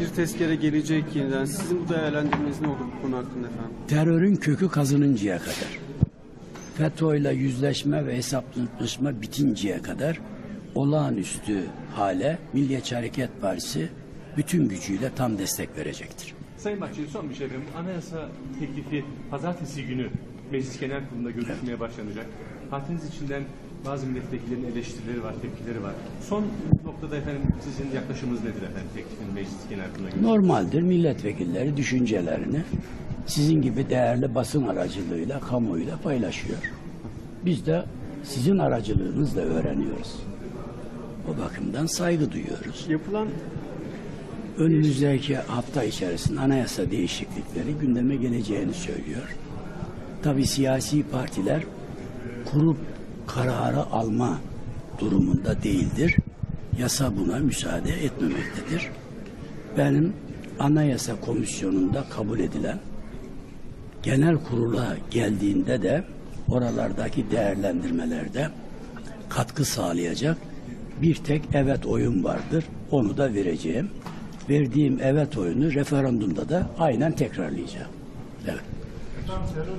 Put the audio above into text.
bir tezkere gelecek yeniden. Sizin bu değerlendirmeniz ne olur bu konu hakkında efendim? Terörün kökü kazınıncaya kadar, FETÖ'yle yüzleşme ve hesaplaşma bitinceye kadar olağanüstü hale Milliyetçi Hareket Partisi bütün gücüyle tam destek verecektir. Sayın Bahçeli son bir şey. Anayasa teklifi pazartesi günü Meclis Genel Kurulu'nda görüşmeye başlanacak. Partiniz içinden bazı milletvekillerinin eleştirileri var, tepkileri var. Son noktada efendim sizin yaklaşımınız nedir efendim teklifin Meclis Genel Kurulu'na göre? Normaldir milletvekilleri düşüncelerini sizin gibi değerli basın aracılığıyla kamuoyuyla paylaşıyor. Biz de sizin aracılığınızla öğreniyoruz. O bakımdan saygı duyuyoruz. Yapılan önümüzdeki hafta içerisinde anayasa değişiklikleri gündeme geleceğini söylüyor. Tabi siyasi partiler kurup kararı alma durumunda değildir. Yasa buna müsaade etmemektedir. Benim anayasa komisyonunda kabul edilen genel kurula geldiğinde de oralardaki değerlendirmelerde katkı sağlayacak bir tek evet oyun vardır. Onu da vereceğim. Verdiğim evet oyunu referandumda da aynen tekrarlayacağım. Evet.